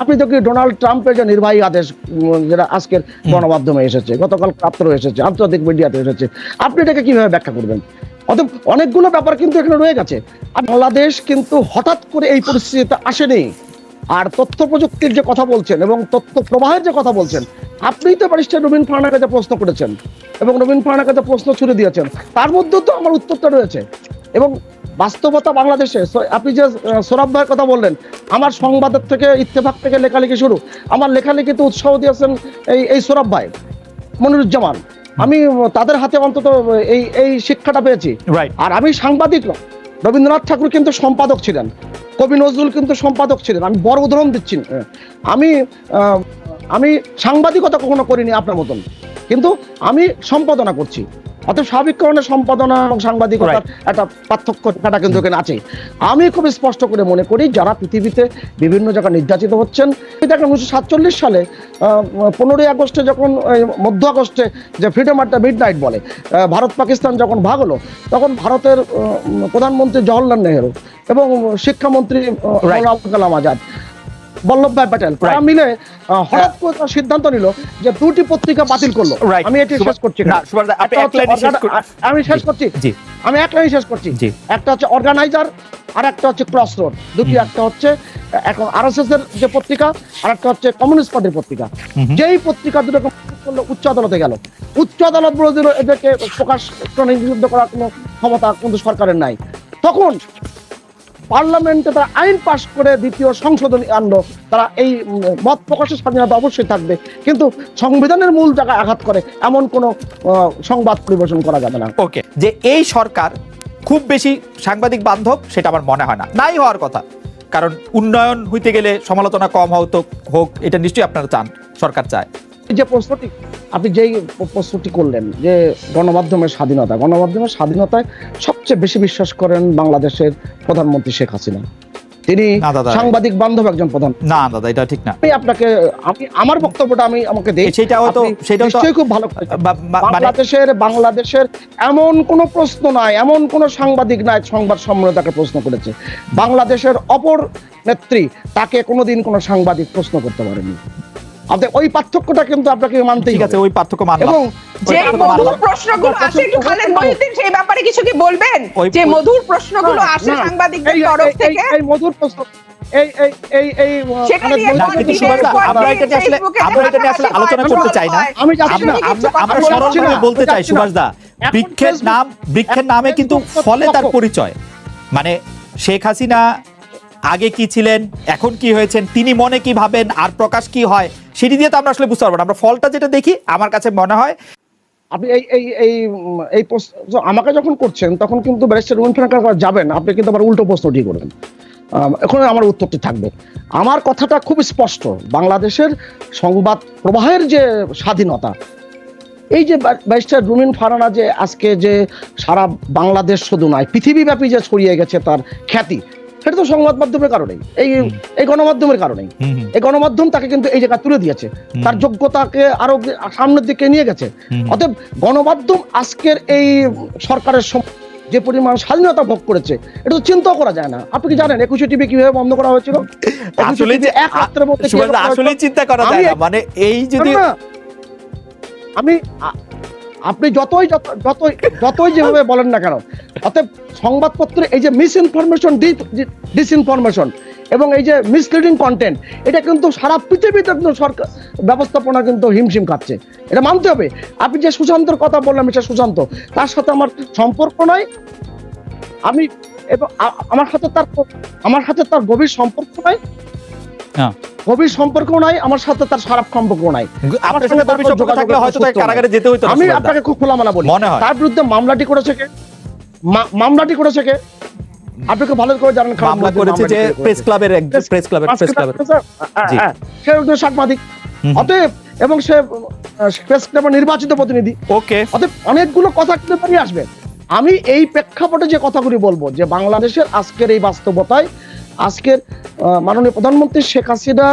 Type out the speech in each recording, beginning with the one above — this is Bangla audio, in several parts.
আপনি তো কি ডোনাল্ড ট্রাম্পের যে নির্বাহী আদেশ যেটা আজকের গণমাধ্যমে এসেছে গতকাল প্রাপ্ত এসেছে আন্তর্জাতিক মিডিয়াতে এসেছে আপনি এটাকে কীভাবে ব্যাখ্যা করবেন? অতএব অনেকগুলো ব্যাপার কিন্তু এখানে রয়ে গেছে। আর বাংলাদেশ কিন্তু হঠাৎ করে এই পরিস্থিতিতে আসেনি। আর তথ্য প্রযুক্তির যে কথা বলছেন এবং তথ্য প্রবাহের যে কথা বলছেন আপনি তো ব্যারিস্টার রবীন ফারানার কাছে প্রশ্ন করেছেন এবং রবীন ফারানার কাছে প্রশ্ন ছুড়ে দিয়েছেন তার মধ্যেও তো আমার উত্তরটা রয়েছে। এবং বাস্তবতা বাংলাদেশে। আপনি যে সৌরভ ভাইয়ের কথা বললেন আমার সংবাদের থেকে ইত্তেফাক থেকে লেখালেখি শুরু। আমার লেখালেখিতে উৎসাহ দিয়েছেন এই এই সৌরভ ভাই মনিরুজ্জামান। আমি তাদের হাতে অন্তত এই এই শিক্ষাটা পেয়েছি। রাইট আর আমি সাংবাদিক রবীন্দ্রনাথ ঠাকুর কিন্তু সম্পাদক ছিলেন কবি নজরুল কিন্তু সম্পাদক ছিলেন আমি বড় উদাহরণ দিচ্ছি আমি আমি সাংবাদিকতা কখনো করিনি আপনার মতন কিন্তু আমি সম্পাদনা করছি। অত স্বাভাবিক কারণে সম্পাদনা এবং সাংবাদিকতার একটা পার্থক্য থাকাটা কিন্তু এখানে আছে। আমি খুব স্পষ্ট করে মনে করি যারা পৃথিবীতে বিভিন্ন জায়গায় নির্যাতিত হচ্ছেন দেখেন উনিশশো সাতচল্লিশ সালে পনেরোই আগস্টে যখন মধ্য আগস্টে যে ফ্রিডম আট দ্য মিড নাইট বলে ভারত পাকিস্তান যখন ভাগ হলো তখন ভারতের প্রধানমন্ত্রী জওহরলাল নেহেরু এবং শিক্ষামন্ত্রী কালাম আজাদ বল্লভভাই প্যাটেল। তারা মিলে হঠাৎ করে তারা সিদ্ধান্ত নিল যে দুটি পত্রিকা বাতিল করল। আমি এটি শেষ করছি আমি শেষ করছি? আমি এক লাইনে শেষ করছি। একটা হচ্ছে অর্গানাইজার আর একটা হচ্ছে ক্রস রোড দুটি একটা হচ্ছে এখন আরএসএস এর যে পত্রিকা আর একটা হচ্ছে কমিউনিস্ট পার্টির পত্রিকা। যেই পত্রিকা দুটোকে করল উচ্চ আদালতে গেল। উচ্চ আদালত বলে দিল এদেরকে প্রকাশ নিষিদ্ধ করার কোনো ক্ষমতা কিন্তু সরকারের নাই। তখন পার্লামেন্টে তারা আইন পাশ করে দ্বিতীয় সংশোধনী আনলো তারা এই মত প্রকাশের স্বাধীনতা অবশ্যই থাকবে। কিন্তু সংবিধানের মূল জায়গায় আঘাত করে এমন কোনো সংবাদ পরিবেশন করা যাবে না। ওকে যে এই সরকার খুব বেশি সাংবাদিক বান্ধব সেটা আমার মনে হয় না। নাই হওয়ার কথা। কারণ উন্নয়ন হইতে গেলে সমালোচনা কম হতো হোক এটা নিশ্চয়ই আপনারা চান সরকার চায়। এই যে প্রশ্নটি আপনি যেই প্রশ্নটি করলেন যে গণমাধ্যমের স্বাধীনতা গণমাধ্যমের স্বাধীনতায় সবচেয়ে বেশি বিশ্বাস করেন বাংলাদেশের প্রধানমন্ত্রী শেখ হাসিনা। তিনি সাংবাদিক বান্ধব একজন প্রধান। না দাদা এটা ঠিক না। আমি আপনাকে আমি আমার বক্তব্যটা আমি আমাকে দেই। সেটাও তো- আপনি সেটাও তো- নিশ্চয়ই খুব ভালো মানে বাংলাদেশের বাংলাদেশের এমন কোন প্রশ্ন নাই এমন কোন সাংবাদিক নাই সংবাদ সম্মেলনে তাকে প্রশ্ন করেছে। বাংলাদেশের অপর নেত্রী তাকে কোনোদিন কোনো সাংবাদিক প্রশ্ন করতে পারেনি। আপনি ওই পার্থক্যটা কিন্তু আপনাকে মানতেই ঠিক আছে ওই পার্থক্য মানলাম। এবং যে মধুর প্রশ্নগুলো আসে একটু খালেদ মহিউদ্দিন সেই ব্যাপারে কিছু কি বলবেন? যে মধুর প্রশ্নগুলো আসে সাংবাদিকদের তরফ থেকে। এই মধুর প্রশ্ন এই এই এই এই আমরা এটা আসলে- আমরা এটা আসলে আলোচনা করতে চাই না। আমি আমরা সরল বলতে চাই যাচ্ছি সুভাষ দা বৃক্ষের নাম বৃক্ষের নামে কিন্তু ফলে তার পরিচয়। মানে শেখ হাসিনা আগে কি ছিলেন, এখন কি হয়েছেন, তিনি মনে কি ভাবেন, আর প্রকাশ কি হয়, সেটি দিয়ে তো আমরা আসলে বুঝতে পারব না। আমরা ফলটা যেটা দেখি, আমার কাছে মনে হয় আপনি এই এই এই এই আমাকে যখন করছেন, তখন কিন্তু ব্যারিস্টার রুমন ফেনাকার যাবেন, আপনি কিন্তু আবার উল্টো প্রশ্নটি করবেন এখন আমার উত্তরটি থাকবে। আমার কথাটা খুব স্পষ্ট, বাংলাদেশের সংবাদ প্রবাহের যে স্বাধীনতা, এই যে ব্যারিস্টার রুমিন ফারানা যে আজকে যে সারা বাংলাদেশ শুধু নয়, পৃথিবীব্যাপী যে ছড়িয়ে গেছে তার খ্যাতি সেটা তো সংবাদ মাধ্যমের কারণেই। এই এই গণমাধ্যমের কারণেই। এই গণমাধ্যম তাকে কিন্তু এই জায়গায় তুলে দিয়েছে। তার যোগ্যতাকে আরও সামনের দিকে নিয়ে গেছে। অতএব গণমাধ্যম আজকের এই সরকারের যে পরিমাণ স্বাধীনতা ভোগ করেছে এটা তো চিন্তাও করা যায় না। আপনি কি জানেন একুশে টিভি কীভাবে বন্ধ করা হয়েছিল? আসলে এক রাত্রের মধ্যে আসলে চিন্তা করা যায় না। মানে এই যদি। আমি আপনি যতই যতই যতই যেভাবে বলেন না কেন, অতএব সংবাদপত্রে এই যে মিস ইনফরমেশন ডিসইনফরমেশন এবং এই যে মিসলিডিং কন্টেন্ট এটা কিন্তু সারা পৃথিবীতে কিন্তু সরকার ব্যবস্থাপনা কিন্তু হিমশিম খাচ্ছে। এটা মানতে হবে। আপনি যে সুশান্তর কথা বললাম এটা সুশান্ত। তার সাথে আমার সম্পর্ক নয় আমি এবং আমার সাথে তার আমার সাথে তার গভীর সম্পর্ক নাই। হ্যাঁ। গভীর সম্পর্ক নাই আমার সাথে তার খারাপ সম্পর্ক নাই। সঙ্গে গভীর সম্পর্ক থাকলে হয়তো তাকে কারাগারে যেতে হইতো আমি আপনাকে খুব খোলামেলা বলি। মনে হয়। তার বিরুদ্ধে মামলাটি করেছে কে? মামলাটি করেছে কে? আপনাকে ভালো করে জানেন খারাপ মামলা করেছে যে প্রেস ক্লাবের এক প্রেস ক্লাবের প্রেস ক্লাবের তার হ্যাঁ, জি। হ্যাঁ, সে একজন সাংবাদিক। অতএব এবং সে প্রেস ক্লাবের নির্বাচিত প্রতিনিধি। ওকে। অতএব অনেকগুলো কথা কিন্তু বেরিয়ে আসবে। আমি এই প্রেক্ষাপটে যে কথাগুলি বলব যে বাংলাদেশের আজকের এই বাস্তবতায় আজকের মাননীয় প্রধানমন্ত্রী শেখ হাসিনা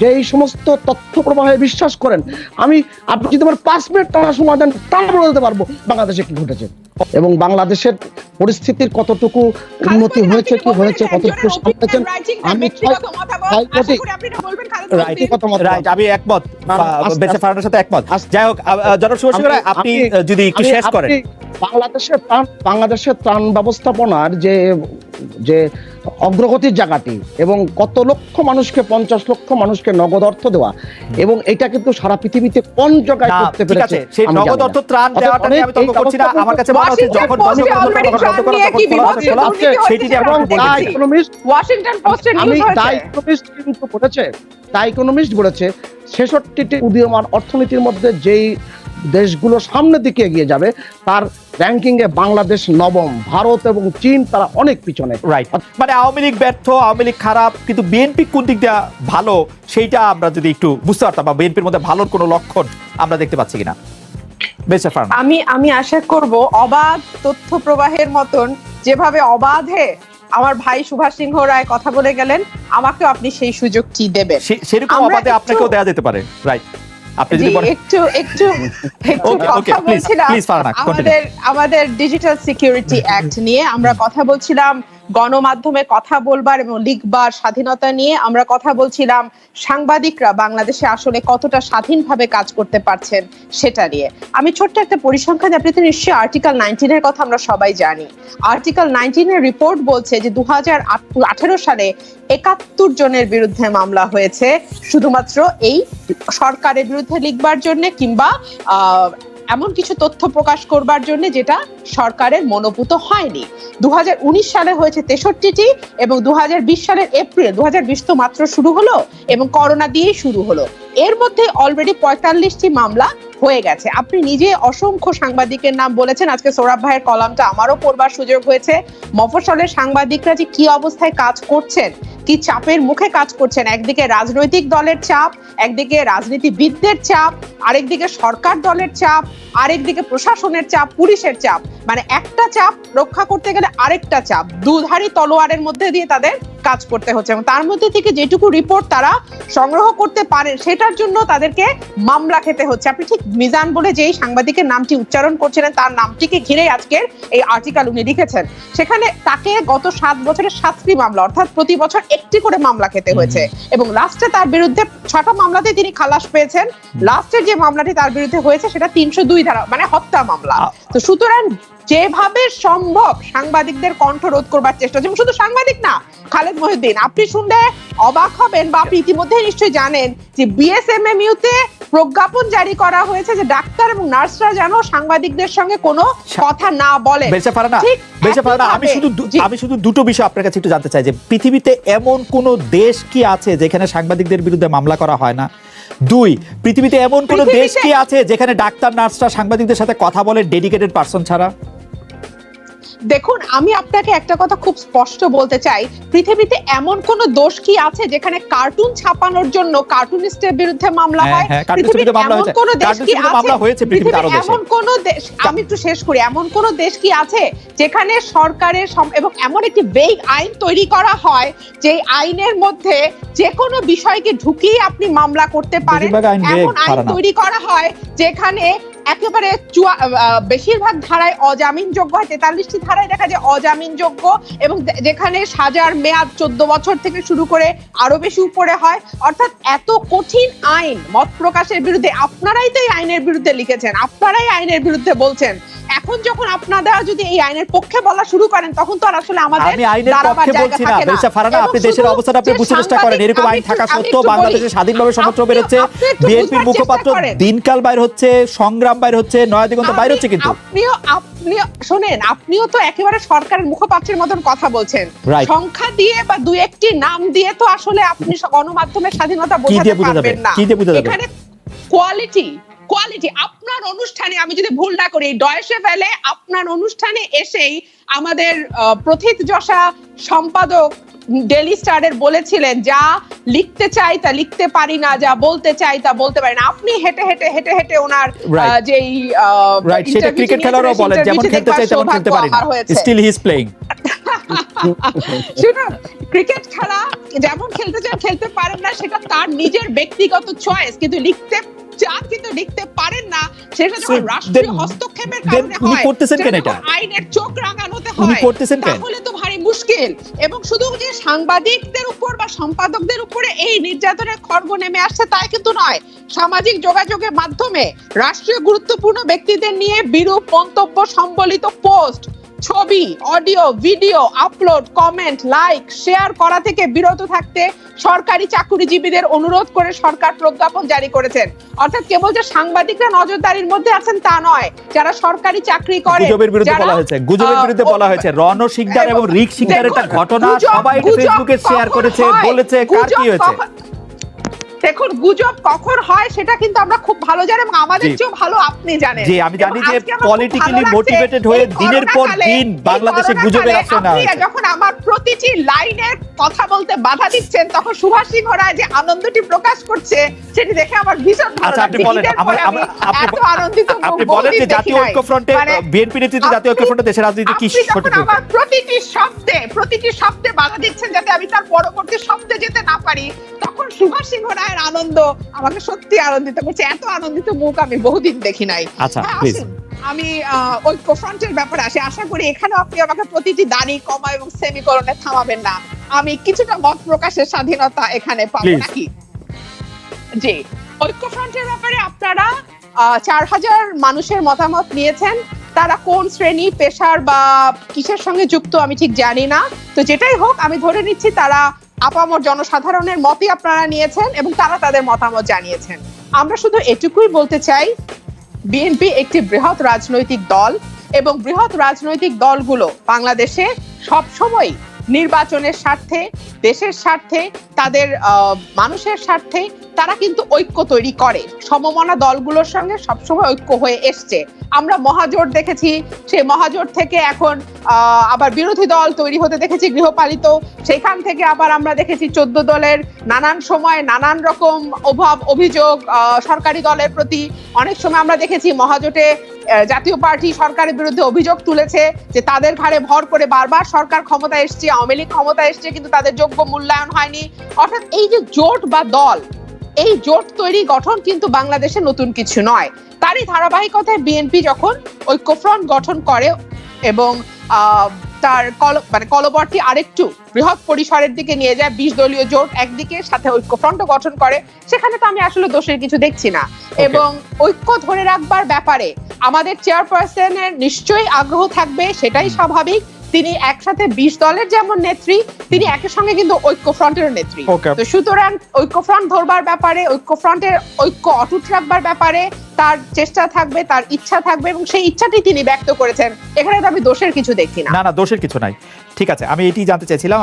যে এই সমস্ত তথ্য প্রবাহে বিশ্বাস করেন আমি আপনি যদি আমার পাঁচ মিনিট টানা সময় দেন তারপর বলতে পারব বাংলাদেশে কি ঘটেছে। এবং বাংলাদেশের পরিস্থিতির কতটুকু উন্নতি হয়েছে কি হয়েছে কতটুকু সামলেছেন আমি একমত বেঁচে ফারানোর সাথে একমত। যাই হোক রায়, আপনি যদি একটু শেষ করেন। আপনি বাংলাদেশের ত্রাণ বাংলাদেশের ত্রাণ ব্যবস্থাপনার যে যে অগ্রগতির জায়গাটি এবং কত লক্ষ মানুষকে পঞ্চাশ লক্ষ মানুষকে নগদ অর্থ দেওয়া এবং এটা কিন্তু সারা পৃথিবীতে কোন জায়গায় করতে পেরেছে সেই নগদ অর্থ ত্রাণ দেওয়াটা নিয়ে আমি তর্ক করছি না। আমার কাছে মনে হচ্ছে যখন ওয়াশিংটন পোস্টের নিউজ কিন্তু বলেছে দা ইকোনমিস্ট বলেছে ছেষট্টিটি উদীয়মান অর্থনীতির মধ্যে যেই দেশগুলো সামনের দিকে এগিয়ে যাবে তার র্যাঙ্কিং এ বাংলাদেশ নবম ভারত এবং চীন তারা অনেক পিছনে। রাইট মানে আওয়ামী লীগ ব্যর্থ আওয়ামী লীগ খারাপ কিন্তু বিএনপি কোন দিক দিয়ে ভালো সেইটা আমরা যদি একটু বুঝতে পারতাম বা বিএনপির মধ্যে ভালোর কোনো লক্ষণ আমরা দেখতে পাচ্ছি কিনা। আমি আমি আশা করব অবাধ তথ্য প্রবাহের মতন যেভাবে অবাধে আমার ভাই সুভাষ সিংহ রায় কথা বলে গেলেন আমাকেও আপনি সেই সুযোগটি দেবেন। সেরকম অবাধে আপনাকেও দেওয়া যেতে পারে রাইট আপনি যদি একটু একটু একটু কথা বলছিলাম. আমাদের আমাদের ডিজিটাল সিকিউরিটি অ্যাক্ট নিয়ে আমরা কথা বলছিলাম গণমাধ্যমে কথা বলবার এবং লিখবার স্বাধীনতা নিয়ে আমরা কথা বলছিলাম। সাংবাদিকরা বাংলাদেশে আসলে কতটা স্বাধীনভাবে কাজ করতে পারছেন সেটা নিয়ে। আমি ছোট্ট একটা পরিসংখ্যান আপনি তো নিশ্চয়ই আর্টিকেল নাইনটিনের কথা আমরা সবাই জানি। আর্টিকেল নাইনটিনের রিপোর্ট বলছে যে দু হাজার আঠেরো সালে একাত্তর জনের বিরুদ্ধে মামলা হয়েছে। শুধুমাত্র এই সরকারের বিরুদ্ধে লিখবার জন্য কিংবা এমন কিছু তথ্য প্রকাশ করবার জন্য যেটা সরকারের মনোপুত হয়নি। দু হাজার উনিশ সালে হয়েছে তেষট্টিটি এবং দু হাজার বিশ সালের এপ্রিল দু হাজার বিশ তো মাত্র শুরু হলো এবং করোনা দিয়েই শুরু হলো। এর মধ্যে অলরেডি পঁয়তাল্লিশটি মামলা হয়ে গেছে। আপনি নিজে অসংখ্য সাংবাদিকের নাম বলেছেন। আজকে সৌরভ ভাইয়ের কলামটা আমারও পড়বার সুযোগ হয়েছে। মফস্বলের সাংবাদিকরা যে কি অবস্থায় কাজ করছেন, কি চাপের মুখে কাজ করছেন, একদিকে রাজনৈতিক দলের চাপ, একদিকে রাজনীতিবিদদের চাপ, আরেকদিকে সরকার দলের চাপ, আরেকদিকে প্রশাসনের চাপ, পুলিশের চাপ। মানে একটা চাপ রক্ষা করতে গেলে আরেকটা চাপ। দুধারী তলোয়ারের মধ্যে দিয়ে তাদের কাজ করতে হচ্ছে এবং তার মধ্যে থেকে যেটুকু রিপোর্ট তারা সংগ্রহ করতে পারেন সেটার জন্য তাদেরকে মামলা খেতে হচ্ছে। আপনি ঠিক মিজান বলে যেই সাংবাদিকের নামটি উচ্চারণ করছিলেন তার নামটিকে ঘিরেই আজকের এই আর্টিকেল উনি লিখেছেন। সেখানে তাকে গত সাত বছরের সাতটি মামলা অর্থাৎ প্রতি বছর একটি করে মামলা খেতে হয়েছে। এবং লাস্টে তার বিরুদ্ধে ছটা মামলাতে তিনি খালাস পেয়েছেন। লাস্টের যে মামলাটি তার বিরুদ্ধে হয়েছে সেটা তিনশো দুই ধারা মানে হত্যা মামলা। তো সুতরাং যেভাবে সম্ভব সাংবাদিকদের কণ্ঠ রোধ করবার চেষ্টা হচ্ছে শুধু সাংবাদিক না খালেদ মহিউদ্দিন আপনি শুনলে অবাক হবেন বা আপনি ইতিমধ্যে নিশ্চয়ই জানেন যে বিএসএমএমইউ তে প্রজ্ঞাপন জারি করা হয়েছে যে ডাক্তার এবং নার্সরা যেন সাংবাদিকদের সঙ্গে কোনো কথা না বলে আমি শুধু আমি শুধু দুটো বিষয় আপনার কাছে একটু জানতে চাই যে পৃথিবীতে এমন কোন দেশ কি আছে যেখানে সাংবাদিকদের বিরুদ্ধে মামলা করা হয় না? দুই পৃথিবীতে এমন কোন দেশ কি আছে যেখানে ডাক্তার নার্সরা সাংবাদিকদের সাথে কথা বলে ডেডিকেটেড পার্সন ছাড়া? দেখুন আমি আপনাকে একটা কথা খুব স্পষ্ট বলতে চাই। পৃথিবীতে এমন কোন দোষ কি আছে যেখানে কার্টুন ছাপানোর জন্য কার্টুনিস্টের বিরুদ্ধে মামলা হ্যাঁ, হয়? হ্যাঁ, পৃথিবীতে এমন কোন দেশ কি আছে? পৃথিবীতে। এমন কোন দেশ আমি একটু শেষ করি। এমন কোন দেশ কি আছে যেখানে সরকারের এবং এমন একটি বেগ আইন তৈরি করা হয় যে আইনের মধ্যে যে কোনো বিষয়কে ঢুকিয়ে আপনি মামলা করতে পারেন? এমন আইন তৈরি করা হয় যেখানে একেবারে চুয়া- বেশিরভাগ ধারায় অজামিনযোগ্য হয়। তেতাল্লিশটি ধারায় দেখা যায় অজামিনযোগ্য এবং যেখানে সাজার মেয়াদ চোদ্দ বছর থেকে শুরু করে আরও বেশি উপরে হয়। অর্থাৎ এত কঠিন আইন মত প্রকাশের বিরুদ্ধে আপনারাই তো এই আইনের বিরুদ্ধে লিখেছেন আপনারাই আইনের বিরুদ্ধে বলছেন। এখন যখন আপনারা যদি এই আইনের পক্ষে বলা শুরু করেন তখন তো আর আসলে আমাদের আমি আইনের পক্ষে বলছি না। বেশা ফারানা আপনি দেশের অবস্থাটা আপনি বুঝতে চেষ্টা করেন এরকম আইন থাকা সত্ত্বেও বাংলাদেশে স্বাধীনভাবে সমর্থন বেরোচ্ছে বিএনপির মুখপাত্র দিনকাল বাইর হচ্ছে সংগ্রাম বাইর হচ্ছে নয়া দিগন্ত বাইর হচ্ছে কিন্তু। আপনিও আপনিও শোনেন আপনিও তো একেবারে সরকারের মুখপাত্রের মতন কথা বলছেন। সংখ্যা দিয়ে বা দুই একটি নাম দিয়ে তো আসলে আপনি গণমাধ্যমের স্বাধীনতা বোঝাতে পারবেন না। কি দিয়ে বোঝা যাবে এখানে কোয়ালিটি কোয়ালিটি আপনার অনুষ্ঠানে আমি যদি ভুল না করি ডয়েসে ফেলে আপনার অনুষ্ঠানে এসেই আমাদের প্রথিত যশা সম্পাদক ডেলি স্টারের বলেছিলেন যা লিখতে চাই তা লিখতে পারি না যা বলতে চাই তা বলতে পারি না। আপনি হেঁটে হেঁটে হেঁটে হেঁটে ওনার যেই রাইট সেটা ক্রিকেট খেলারও বলেন যেমন খেলতে চাই তেমন খেলতে পারি না। স্টিল হি ইজ প্লেইং শুনুন ক্রিকেট খেলা যেমন খেলতে চান খেলতে পারেন না সেটা তার নিজের ব্যক্তিগত চয়েস কিন্তু লিখতে চান কিন্তু লিখতে পারেন না সেটা যখন রাষ্ট্রীয় হস্তক্ষেপের কারণে হয় করতেছেন কেন এটা? আইনের চোখ রাঙানোতে হয় করতেছেন কেন? তাহলে তো ভারী মুশকিল। এবং শুধু যে সাংবাদিকদের উপর বা সম্পাদকদের উপরে এই নির্যাতনের খর্ব নেমে আসছে তাই কিন্তু নয়, সামাজিক যোগাযোগের মাধ্যমে রাষ্ট্রীয় গুরুত্বপূর্ণ ব্যক্তিদের নিয়ে বিরূপ মন্তব্য সম্বলিত পোস্ট ছবি audio video upload comment like share করা থেকে বিরত থাকতে সরকারি চাকুরিজীবীদের অনুরোধ করে সরকার প্রজ্ঞাপন জারি করেছেন। অর্থাৎ কেবল যে সাংবাদিকরা নজরদারির মধ্যে আছেন তা নয় যারা সরকারি চাকরি করে গুজবের বিরুদ্ধে বলা হয়েছে গুজবের বিরুদ্ধে বলা হয়েছে রণ শিকদার এবং রিক শিকদার একটা ঘটনা সবাই ফেসবুকে শেয়ার করেছে বলেছে কার কি হয়েছে? দেখুন গুজব কখন হয় সেটা কিন্তু আমরা খুব ভালো জানি এবং আমাদের চেয়েও ভালো আপনি জানেন জি, আমি জানি যে লাগছে, motivated হয়ে দিনের পর দিন বাংলাদেশে গুজবের হয়েছে। যখন আমার প্রতিটি লাইনের কথা বলতে বাধা দিচ্ছেন তখন সুভাষ সিংহ রায় যে আনন্দটি প্রকাশ করছে সেটি দেখে আমার ভীষণ ভালো আচ্ছা আপনি বলেন আমার এত আনন্দিত আপনি বলেন যে জাতীয় নাই। ঐক্যফ্রন্টে মানে বিএনপি নেতৃত্বে জাতীয় আপনি- ঐক্যফ্রন্টে দেশের রাজনীতি কি যখন আমার প্রতিটি শব্দে প্রতিটি শব্দে বাধা দিচ্ছেন যাতে আমি তার পরবর্তী শব্দে যেতে না পারি সুভাষ সিংহ রায়ের আনন্দ আমাকে সত্যি আনন্দিত করছে এত আনন্দিত মুখ আমি বহুদিন দেখি নাই। আচ্ছা, হ্যাঁ, আমি আহ, ঐক্যফ্রন্টের ব্যাপারে আসি আশা করি এখানে আপনি আমাকে প্রতিটি দাড়ি কমা এবং সেমিকোলনে থামাবেন না। আমি কিছুটা মত প্রকাশের স্বাধীনতা এখানে পাবো নাকি? জি ঐক্যফ্রন্টের ব্যাপারে আপনারা আহ, চার হাজার মানুষের মতামত নিয়েছেন। তারা কোন শ্রেণি পেশার বা কিসের সঙ্গে যুক্ত আমি ঠিক জানি না। তো যেটাই হোক আমি ধরে নিচ্ছি তারা আপামর জনসাধারণের মতই আপনারা নিয়েছেন এবং তারা তাদের মতামত জানিয়েছেন। আমরা শুধু এটুকুই বলতে চাই, বিএনপি একটি বৃহৎ রাজনৈতিক দল এবং বৃহৎ রাজনৈতিক দলগুলো বাংলাদেশে সব সময় নির্বাচনের স্বার্থে, দেশের স্বার্থে, তাদের মানুষের স্বার্থে তারা কিন্তু ঐক্য তৈরি করে। সমমনা দলগুলোর সঙ্গে সবসময় ঐক্য হয়ে এসছে। আমরা মহাজোট দেখেছি সেই মহাজোট থেকে এখন আবার বিরোধী দল তৈরি হতে দেখেছি গৃহপালিত। সেখান থেকে আবার আমরা দেখেছি চোদ্দ দলের নানান সময় নানান রকম অভাব, অভিযোগ সরকারি দলের প্রতি। অনেক সময় আমরা দেখেছি মহাজোটে জাতীয় পার্টি সরকারের বিরুদ্ধে অভিযোগ তুলেছে যে তাদের ঘাড়ে ভর করে বারবার সরকার ক্ষমতা এসছে, আওয়ামী লীগ ক্ষমতা এসছে, কিন্তু তাদের যোগ্য মূল্যায়ন হয়নি। অর্থাৎ এই যে জোট বা দল, এই জোট তৈরি গঠন কিন্তু বাংলাদেশে নতুন কিছু নয়। তারই ধারাবাহিকতায় বিএনপি যখন ঐক্যফ্রন্ট গঠন করে এবং তার কল মানে কলবরটি আরেকটু বৃহৎ পরিসরের দিকে নিয়ে যায় বিশ দলীয় জোট একদিকে সাথে ঐক্যফ্রন্ট গঠন করে। সেখানে তো আমি আসলে দোষের কিছু দেখছি না। এবং ঐক্য ধরে রাখবার ব্যাপারে আমাদের চেয়ারপারসনের নিশ্চয়ই আগ্রহ থাকবে সেটাই স্বাভাবিক। তিনি একসাথে বিশ দলের যেমন নেত্রী তিনি একই সঙ্গে কিন্তু ঐক্যফ্রন্টের নেত্রী. তো সুতরাং ঐক্যফ্রন্ট ধরবার ব্যাপারে ঐক্যফ্রন্টের ঐক্য অটুট রাখবার ব্যাপারে তার চেষ্টা থাকবে, তার ইচ্ছা থাকবে এবং সেই ইচ্ছাটি তিনি ব্যক্ত করেছেন। এখানে তো আমি দোষের কিছু দেখি না। না দোষের কিছু নাই। ঠিক আছে, আমি এটি জানতে চাইছিলাম